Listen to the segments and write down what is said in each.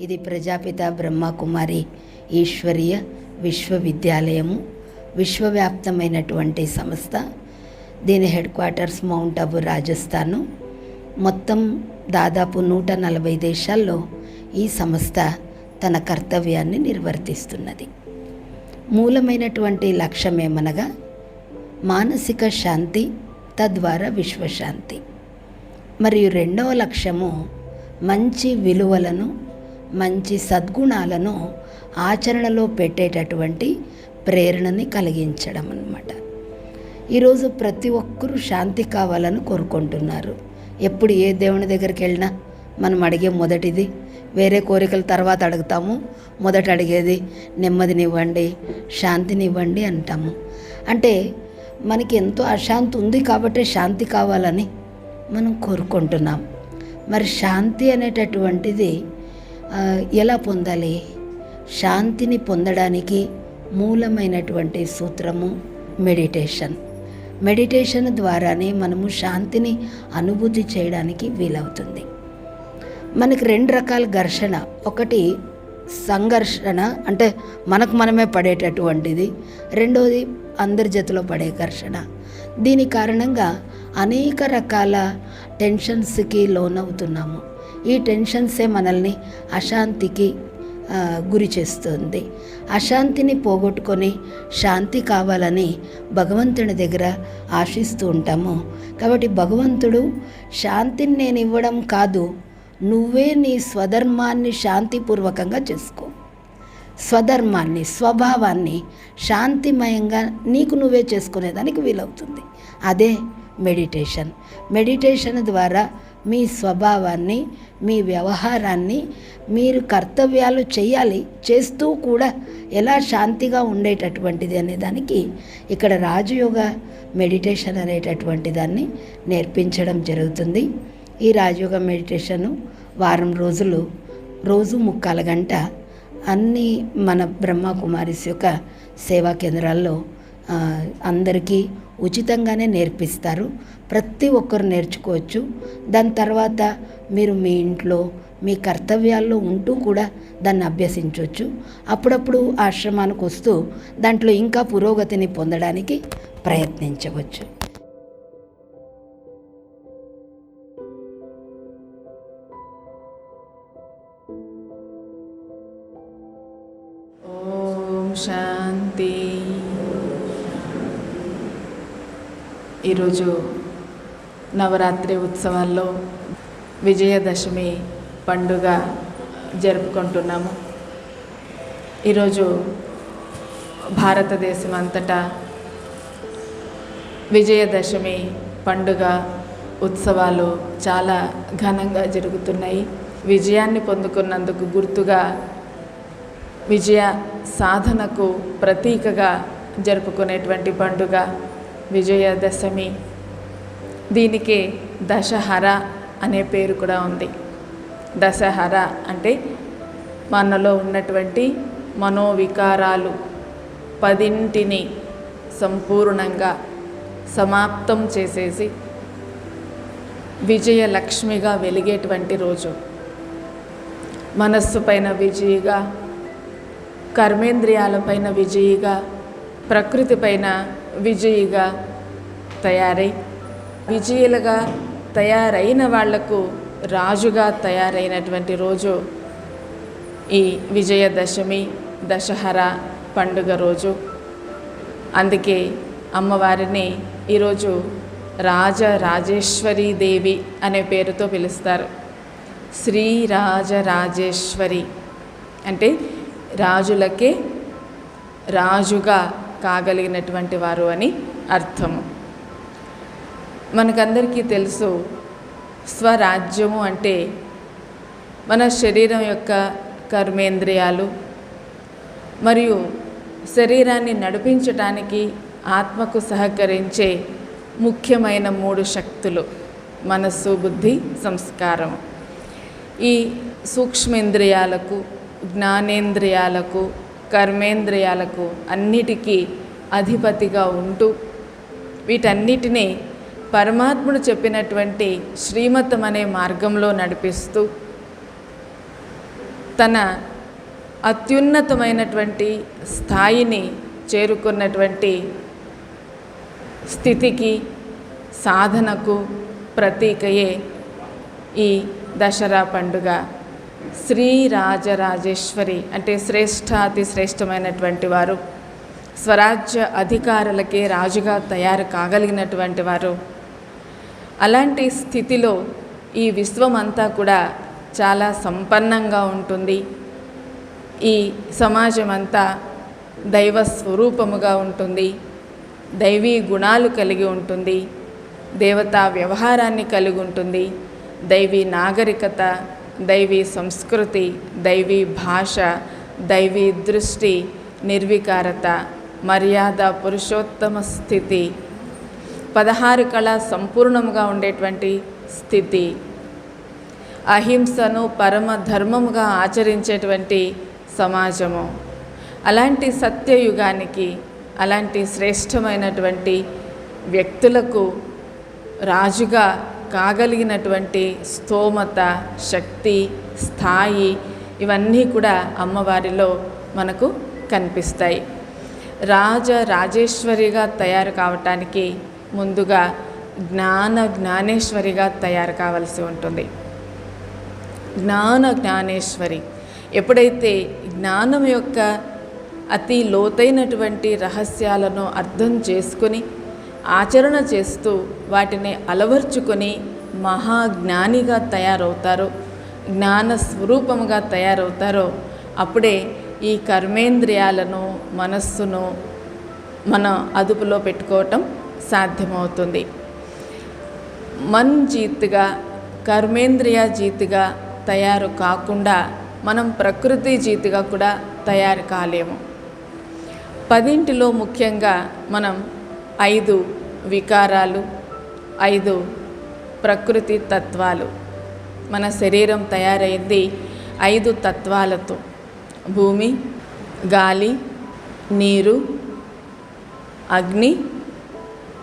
ఇది ప్రజాపిత బ్రహ్మకుమారి ఈశ్వరీయ విశ్వవిద్యాలయము విశ్వవ్యాప్తమైనటువంటి సంస్థ. దీని headquarters mount Abu Rajasthan. మొత్తం దాదాపు నూట నలభై దేశాల్లో ఈ సంస్థ తన కర్తవ్యాన్ని నిర్వర్తిస్తున్నది. మూలమైనటువంటి లక్ష్యం ఏమనగా మానసిక శాంతి తద్వారా విశ్వశాంతి. మరియు రెండవ లక్ష్యము మంచి విలువలను మంచి సద్గుణాలను ఆచరణలో పెట్టేటటువంటి ప్రేరణని కలిగించడం అన్నమాట. ఈరోజు ప్రతి ఒక్కరూ శాంతి కావాలని కోరుకుంటున్నారు. ఎప్పుడు ఏ దేవుని దగ్గరికి వెళ్ళినా మనం అడిగే మొదటిది వేరే కోరికల తర్వాత అడుగుతాము. మొదట అడిగేది నెమ్మదినివ్వండి శాంతినివ్వండి అంటాము. అంటే మనకి ఎంతో అశాంతి ఉంది కాబట్టి శాంతి కావాలని మనం కోరుకుంటున్నాం. మరి శాంతి అనేటటువంటిది ఎలా పొందాలి? శాంతిని పొందడానికి మూలమైనటువంటి సూత్రము మెడిటేషన్. మెడిటేషన్ ద్వారానే మనము శాంతిని అనుభూతి చేయడానికి వీలవుతుంది. మనకి రెండు రకాల ఘర్షణ. ఒకటి సంఘర్షణ అంటే మనకు మనమే పడేటటువంటిది. రెండోది అందరి జతలో పడే ఘర్షణ. దీని కారణంగా అనేక రకాల టెన్షన్స్కి లోనవుతున్నాము. ఈ టెన్షన్సే మనల్ని అశాంతికి గురి చేస్తుంది. అశాంతిని పోగొట్టుకొని శాంతి కావాలని భగవంతుని దగ్గర ఆశిస్తూ ఉంటాము. కాబట్టి భగవంతుడు శాంతిని నేను ఇవ్వడం కాదు నువ్వే నీ స్వధర్మాన్ని శాంతిపూర్వకంగా చేసుకో. స్వధర్మాన్ని స్వభావాన్ని శాంతిమయంగా నీకు నువ్వే చేసుకునేదానికి వీలవుతుంది. అదే మెడిటేషన్. మెడిటేషన్ ద్వారా మీ స్వభావాన్ని మీ వ్యవహారాన్ని మీరు కర్తవ్యాలు చేయాలి చేస్తూ కూడా ఎలా శాంతిగా ఉండేటటువంటిది అనే దానికి ఇక్కడ రాజయోగ మెడిటేషన్ అనేటటువంటి దాన్ని నేర్పించడం జరుగుతుంది. ఈ రాజయోగ మెడిటేషను వారం రోజులు రోజు ముక్కాల గంట అన్ని మన బ్రహ్మ కుమారిస్ యొక్క సేవా కేంద్రాల్లో అందరికీ ఉచితంగానే నేర్పిస్తారు. ప్రతి ఒక్కరు నేర్చుకోవచ్చు. దాని తర్వాత మీరు మీ ఇంట్లో మీ కర్తవ్యాల్లో ఉంటూ కూడా దాన్ని అభ్యసించవచ్చు. అప్పుడప్పుడు ఆశ్రమానికి వస్తూ దాంట్లో ఇంకా పురోగతిని పొందడానికి ప్రయత్నించవచ్చు. ఓం శాంతి. ఈరోజు నవరాత్రి ఉత్సవాల్లో విజయదశమి పండుగ జరుపుకుంటున్నాము. ఈరోజు భారతదేశం అంతటా విజయదశమి పండుగ ఉత్సవాలు చాలా ఘనంగా జరుగుతున్నాయి. విజయాన్ని పొందుకున్నందుకు గుర్తుగా విజయ సాధనకు ప్రతీకగా జరుపుకునేటువంటి పండుగ విజయదశమి. దీనికి దశహర అనే పేరు కూడా ఉంది. దశహర అంటే మనలో ఉన్నటువంటి మనోవికారాలు పదింటిని సంపూర్ణంగా సమాప్తం చేసేసి విజయలక్ష్మిగా వెలిగేటువంటి రోజు. మనస్సు పైన విజయిగా కర్మేంద్రియాలపైన విజయిగా ప్రకృతి పైన విజయిగా తయారై విజయులుగా తయారైన వాళ్ళకు రాజుగా తయారైనటువంటి రోజు ఈ విజయదశమి దశహర పండుగ రోజు. అందుకే అమ్మవారిని ఈరోజు రాజరాజేశ్వరి దేవి అనే పేరుతో పిలుస్తారు. శ్రీరాజరాజేశ్వరి అంటే రాజులకే రాజుగా కాగలిగినటువంటి వారు అని అర్థము. మనకందరికీ తెలుసు స్వరాజ్యము అంటే మన శరీరం యొక్క కర్మేంద్రియాలు మరియు శరీరాన్ని నడిపించటానికి ఆత్మకు సహకరించే ముఖ్యమైన మూడు శక్తులు మనస్సు బుద్ధి సంస్కారం ఈ సూక్ష్మేంద్రియాలకు జ్ఞానేంద్రియాలకు కర్మేంద్రియాలకు అన్నిటికీ అధిపతిగా ఉంటూ వీటన్నిటినీ పరమాత్ముడు చెప్పినటువంటి శ్రీమతం అనే మార్గంలో నడిపిస్తూ తన అత్యున్నతమైనటువంటి స్థాయిని చేరుకున్నటువంటి స్థితికి సాధనకు ప్రతీకయే ఈ దసరా పండుగ. శ్రీరాజరాజేశ్వరి అంటే శ్రేష్ఠాతి శ్రేష్టమైనటువంటి వారు. స్వరాజ్య అధికారులకే రాజుగా తయారు కాగలిగినటువంటి వారు. అలాంటి స్థితిలో ఈ విశ్వమంతా కూడా చాలా సంపన్నంగా ఉంటుంది. ఈ సమాజం అంతా దైవ స్వరూపముగా ఉంటుంది. దైవీ గుణాలు కలిగి ఉంటుంది. దేవతా వ్యవహారాన్ని కలిగి ఉంటుంది. దైవీ నాగరికత దైవీ సంస్కృతి దైవీ భాష దైవీ దృష్టి నిర్వికారత మర్యాద పురుషోత్తమ స్థితి. పదహారు కళ సంపూర్ణముగా ఉండేటువంటి స్థితి. అహింసను పరమ ధర్మముగా ఆచరించేటువంటి సమాజము. అలాంటి సత్యయుగానికి అలాంటి శ్రేష్టమైనటువంటి వ్యక్తులకు రాజుగా కాగలిగినటువంటి స్తోమత శక్తి స్థాయి ఇవన్నీ కూడా అమ్మవారిలో మనకు కనిపిస్తాయి. రాజ రాజేశ్వరిగా తయారు కావటానికి ముందుగా జ్ఞాన జ్ఞానేశ్వరిగా తయారు కావలసి ఉంటుంది. జ్ఞాన జ్ఞానేశ్వరి ఎప్పుడైతే జ్ఞానం యొక్క అతి లోతైనటువంటి రహస్యాలను అర్థం చేసుకుని ఆచరణ చేస్తూ వాటిని అలవర్చుకొని మహాజ్ఞానిగా తయారవుతారో. జ్ఞాన స్వరూపముగా తయారవుతారో. అప్పుడే ఈ కర్మేంద్రియాలను మనస్సును మన అదుపులో పెట్టుకోవటం సాధ్యమవుతుంది. మన్ జీత్గా కర్మేంద్రియ జీతిగా తయారు కాకుండా మనం ప్రకృతి జీతిగా కూడా తయారు కాలేము. పదింటిలో ముఖ్యంగా మనం ఐదు వికారాలు ఐదు ప్రకృతి తత్వాలు. మన శరీరం తయారైంది ఐదు తత్వాలతో. భూమి గాలి నీరు అగ్ని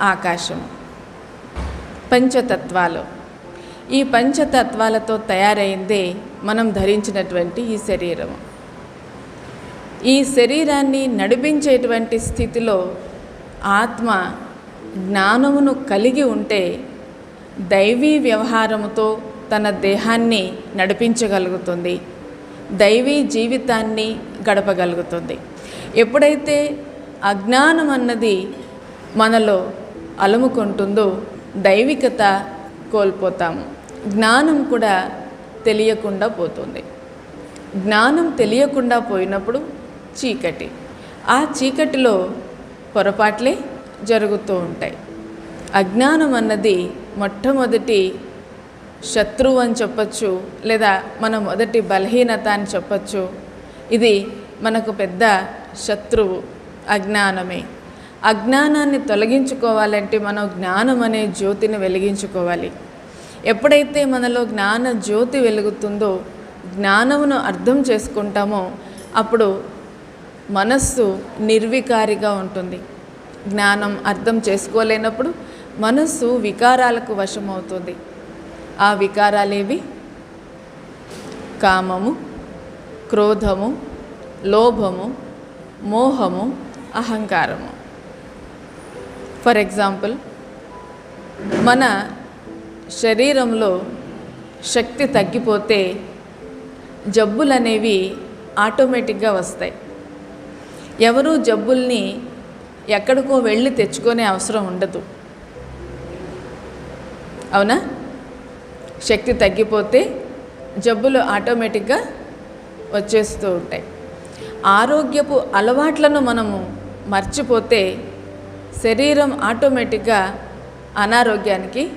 ఆకాశం. పంచతత్వాలు. ఈ పంచతత్వాలతో తయారైందే మనం ధరించినటువంటి ఈ శరీరం ఈ శరీరాన్ని నడిపించేటువంటి స్థితిలో ఆత్మ జ్ఞానమును కలిగి ఉంటే దైవీ వ్యవహారముతో తన దేహాన్ని నడిపించగలుగుతుంది. దైవీ జీవితాన్ని గడపగలుగుతుంది. ఎప్పుడైతే అజ్ఞానం అన్నది మనలో అలుముకుంటుందో దైవికత కోల్పోతాము. జ్ఞానం కూడా తెలియకుండా పోతుంది. జ్ఞానం తెలియకుండా పోయినప్పుడు చీకటి. ఆ చీకటిలో పొరపాట్లే జరుగుతూ ఉంటాయి. అజ్ఞానం అన్నది మొట్టమొదటి శత్రువు అని చెప్పచ్చు లేదా మన మొదటి బలహీనత అని చెప్పచ్చు. ఇది మనకు పెద్ద శత్రువు అజ్ఞానమే. అజ్ఞానాన్ని తొలగించుకోవాలంటే మనం జ్ఞానం అనే జ్యోతిని వెలిగించుకోవాలి. ఎప్పుడైతే మనలో జ్ఞాన జ్యోతి వెలుగుతుందో జ్ఞానమును అర్థం చేసుకుంటామో అప్పుడు మనస్సు నిర్వికారిగా ఉంటుంది. జ్ఞానం అర్థం చేసుకోలేనప్పుడు మనస్సు వికారాలకు వశమవుతుంది. ఆ వికారాలేవి? కామము క్రోధము లోభము మోహము అహంకారము. ఫర్ ఎగ్జాంపుల్ మన శరీరంలో శక్తి తగ్గిపోతే జబ్బులనేవి ఆటోమేటిక్గా వస్తాయి. ఎవరు జబ్బుల్ని ఎక్కడికో వెళ్ళి తెచ్చుకునే అవసరం ఉండదు. అవునా? శక్తి తగ్గిపోతే జబ్బులు ఆటోమేటిక్గా వచ్చేస్తూ ఉంటాయి. ఆరోగ్యపు అలవాట్లను మనము మర్చిపోతే శరీరం ఆటోమేటిక్గా అనారోగ్యానికి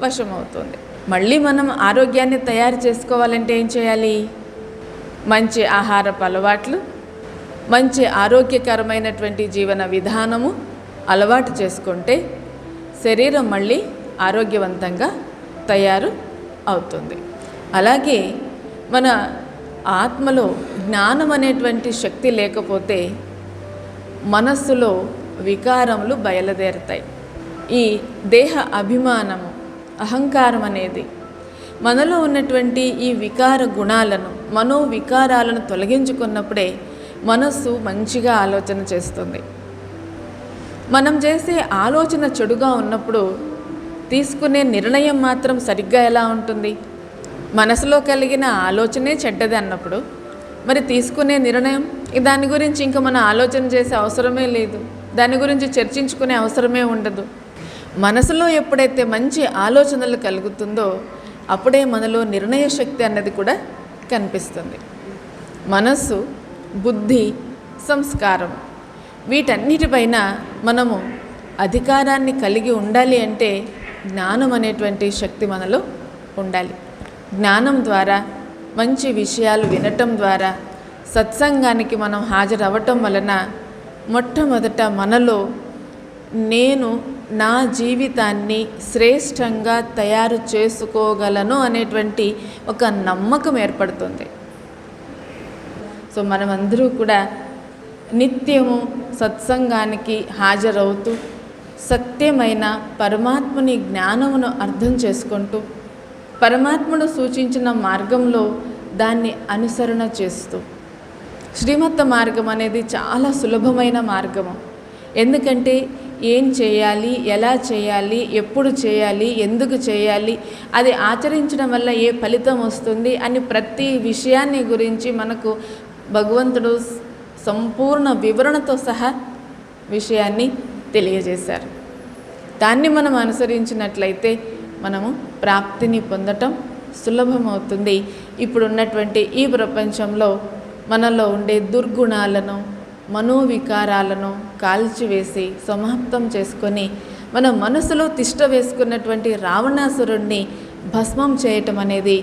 వశమవుతుంది. మళ్ళీ మనం ఆరోగ్యాన్ని తయారు చేసుకోవాలంటే ఏం చేయాలి? మంచి ఆహారపు అలవాట్లు మంచి ఆరోగ్యకరమైనటువంటి జీవన విధానము అలవాటు చేసుకుంటే శరీరం మళ్ళీ ఆరోగ్యవంతంగా తయారు అవుతుంది. అలాగే మన ఆత్మలో జ్ఞానం అనేటువంటి శక్తి లేకపోతే మనస్సులో వికారములు బయలుదేరుతాయి. ఈ దేహ అభిమానము అహంకారం అనేది మనలో ఉన్నటువంటి ఈ వికార గుణాలను మనో వికారాలను తొలగించుకున్నప్పుడే మనస్సు మంచిగా ఆలోచన చేస్తుంది. మనం చేసే ఆలోచన చెడుగా ఉన్నప్పుడు తీసుకునే నిర్ణయం మాత్రం సరిగ్గా ఎలా ఉంటుంది? మనసులో కలిగిన ఆలోచనే చెడ్డది అన్నప్పుడు మరి తీసుకునే నిర్ణయం? దాని గురించి ఇంకా మనం ఆలోచన చేసే అవసరమే లేదు. దాని గురించి చర్చించుకునే అవసరమే ఉండదు. మనసులో ఎప్పుడైతే మంచి ఆలోచనలు కలుగుతుందో అప్పుడే మనలో నిర్ణయ శక్తి అన్నది కూడా కనిపిస్తుంది. మనస్సు బుద్ధి సంస్కారం. వీటన్నిటిపైన మనము అధికారాన్ని కలిగి ఉండాలి అంటే జ్ఞానం అనేటువంటి శక్తి మనలో ఉండాలి. జ్ఞానం ద్వారా మంచి విషయాలు వినటం ద్వారా సత్సంగానికి మనం హాజరవ్వటం వలన మొట్టమొదట మనలో నేను నా జీవితాన్ని శ్రేష్టంగా తయారు చేసుకోగలను అనేటువంటి ఒక నమ్మకం ఏర్పడుతుంది. సో మనమందరూ కూడా నిత్యము సత్సంగానికి హాజరవుతూ సత్యమైన పరమాత్మని జ్ఞానమును అర్థం చేసుకుంటూ పరమాత్ముడు సూచించిన మార్గంలో దాన్ని అనుసరణ చేస్తూ. శ్రీమత్త మార్గం అనేది చాలా సులభమైన మార్గము. ఎందుకంటే ఏం చేయాలి ఎలా చేయాలి ఎప్పుడు చేయాలి ఎందుకు చేయాలి అది ఆచరించడం వల్ల ఏ ఫలితం వస్తుంది అని ప్రతి విషయాన్ని గురించి మనకు భగవంతుడు సంపూర్ణ వివరణతో సహా విషయాన్ని తెలియజేశారు. దాన్ని మనం అనుసరించినట్లయితే మనము ప్రాప్తిని పొందటం సులభమవుతుంది. ఇప్పుడున్నటువంటి ఈ ప్రపంచంలో మనలో ఉండే దుర్గుణాలను మనోవికారాలను కాల్చివేసి సమాప్తం చేసుకొని మన మనసులో తిష్ట వేసుకున్నటువంటి రావణాసురుణ్ణి భస్మం చేయటం అనేది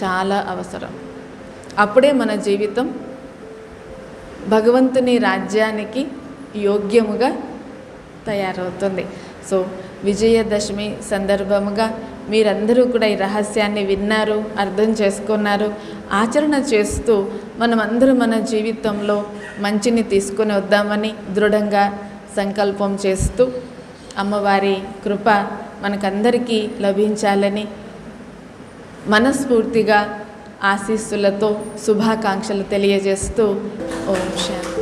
చాలా అవసరం. అప్పుడే మన జీవితం భగవంతుని రాజ్యానికి యోగ్యముగా తయారవుతుంది. సో విజయదశమి సందర్భముగా మీరందరూ కూడా ఈ రహస్యాన్ని విన్నారు అర్థం చేసుకున్నారు ఆచరణ చేస్తూ మనమందరూ మన జీవితంలో మంచిని తీసుకొని వద్దామని దృఢంగా సంకల్పం చేస్తూ అమ్మవారి కృప మనకందరికీ లభించాలని మనస్ఫూర్తిగా ఆశీస్సులతో శుభాకాంక్షలు తెలియజేస్తూ ఓం శాంతి